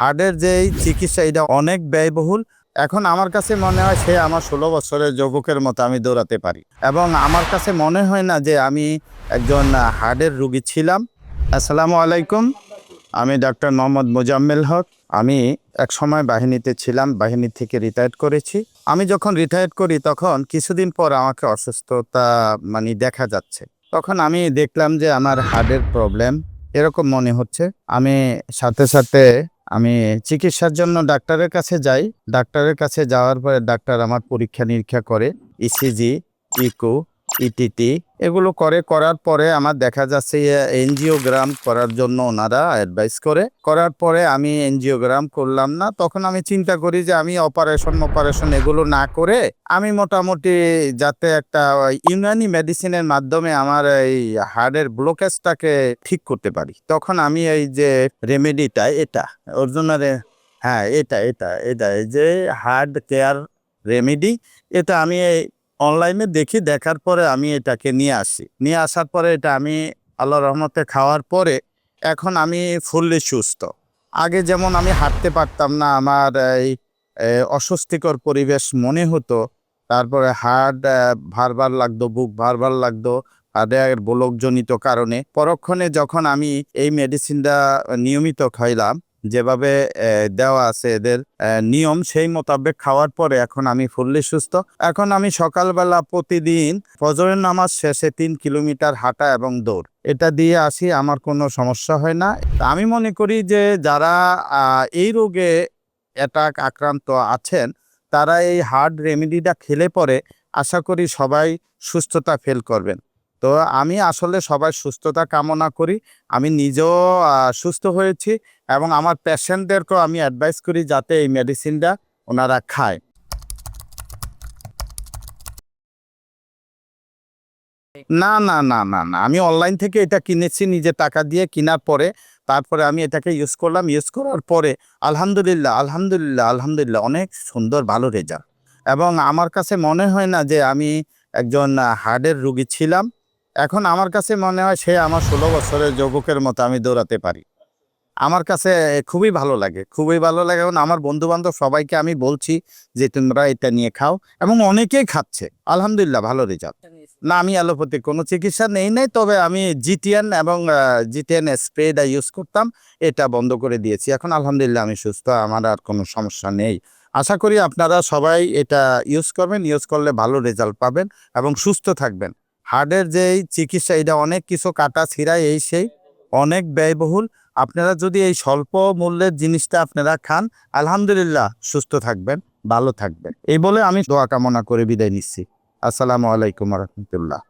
হার্টের যেই চিকিৎসা, এটা অনেক ব্যয়বহুল। এখন আমার কাছে মনে হয় সে আমার ষোলো বছরের যুবকের মতো আমি দৌড়াতে পারি। এবং আমার কাছে মনে হয় না যে আমি একজন হার্টের রুগী ছিলাম। আসসালামু আলাইকুম, আমি ডাক্তার মোহাম্মদ মোজাম্মেল হক। আমি এক সময় বাহিনীতে ছিলাম, বাহিনী থেকে রিটায়ার্ড করেছি। আমি যখন রিটায়ার্ড করি, তখন কিছুদিন পর আমাকে অসুস্থতা মানে দেখা যাচ্ছে। তখন আমি দেখলাম যে আমার হার্টের প্রবলেম এরকম মনে হচ্ছে। আমি সাথে সাথে আমি চিকিৎসার জন্য ডাক্তারের কাছে যাই। ডাক্তারের কাছে যাওয়ার পরে ডাক্তার আমার পরীক্ষা নিরীক্ষা করে। E ইসিজি ইকো ইটিটি এগুলো করে, করার পরে আমার দেখা যাচ্ছে এনজিওগ্রাম করার জন্য ওনারা অ্যাডভাইস করে। করার পরে আমি এনজিওগ্রাম করলাম না। তখন আমি চিন্তা করি যে আমি অপারেশন অপারেশন এগুলো না করে আমি মোটামুটি যাতে একটা ইউনানি মেডিসিনের মাধ্যমে আমার এই হার্টের ব্লকেজটাকে ঠিক করতে পারি। তখন আমি এই যে রেমেডিটা এটা, ওর জন্য হ্যাঁ এটা এটা এটা, এই যে হার্ট কেয়ার রেমেডি এটা আমি অনলাইনে দেখি, দেখার পরে আমি এটাকে নিয়ে আসি। নিয়ে আসার পরে এটা আমি আল্লাহ রহমতে খাওয়ার পরে এখন আমি ফুললি সুস্থ। আগে যেমন আমি হাঁটতে পারতাম না, আমার এই অস্বস্তিকর পরিবেশ মনে হতো। তারপরে হার্ট ভারবার লাগতো, বুক ভারবার লাগতো হার্টের ব্লকজনিত কারণে। পরক্ষণে যখন আমি এই মেডিসিনটা নিয়মিত খাইলাম যেভাবে দেওয়া আছে এদের নিয়ম সেই মোতাবেক খাওয়ার পরে এখন আমি ফুললি সুস্থ। এখন আমি সকালবেলা প্রতিদিন ফজরের নামাজ শেষে তিন কিলোমিটার হাঁটা এবং দৌড়। এটা দিয়ে আসি, আমার কোনো সমস্যা হয় না। আমি মনে করি যে যারা এই রোগে অ্যাটাক আক্রান্ত আছেন, তারা এই হার্ড রেমেডিটা খেলে পরে আশা করি সবাই সুস্থতা ফেল করবেন। তো আমি আসলে সবাই সুস্থতা কামনা করি। আমি নিজেও সুস্থ হয়েছি এবং আমার পেশেন্টদেরকেও আমি অ্যাডভাইস করি যাতে এই মেডিসিনটা ওনারা খায়। না না না না না, আমি অনলাইন থেকে এটা কিনেছি, নিজে টাকা দিয়ে কেনার পরে, তারপরে আমি এটাকে ইউজ করলাম। ইউজ করার পরে আলহামদুলিল্লাহ আলহামদুলিল্লাহ আলহামদুলিল্লাহ অনেক সুন্দর, ভালো রেজাল্ট এবং আমার কাছে মনে হয় না যে আমি একজন হার্টের রুগী ছিলাম। এখন আমার কাছে মনে হয় সে আমার ষোলো বছরের যুবকের মতো আমি দৌড়াতে পারি। আমার কাছে খুবই ভালো লাগে, খুবই ভালো লাগে এবং আমার বন্ধু বান্ধব সবাইকে আমি বলছি যে তোমরা এটা নিয়ে খাও এবং অনেকেই খাচ্ছে। আলহামদুলিল্লাহ, ভালো রেজাল্ট না, আমি অ্যালোপ্যাথি, কোনো চিকিৎসা নেই নাই, তবে আমি জিটিএন এবং জিটিএন স্প্রেটা ইউজ করতাম, এটা বন্ধ করে দিয়েছি। এখন আলহামদুলিল্লাহ আমি সুস্থ, আমার আর কোনো সমস্যা নেই। আশা করি আপনারা সবাই এটা ইউজ করবেন ইউজ করলে ভালো রেজাল্ট পাবেন এবং সুস্থ থাকবেন। হার্টের যে এই চিকিৎসা, এটা অনেক কিছু কাটা ছিঁড়া, এই সেই অনেক ব্যয়বহুল। আপনারা যদি এই স্বল্প মূল্যের জিনিসটা আপনারা খান, আলহামদুলিল্লাহ সুস্থ থাকবেন, ভালো থাকবেন। এই বলে আমি দোয়া কামনা করে বিদায় নিচ্ছি। আসসালামু আলাইকুম রহমতুল্লাহ।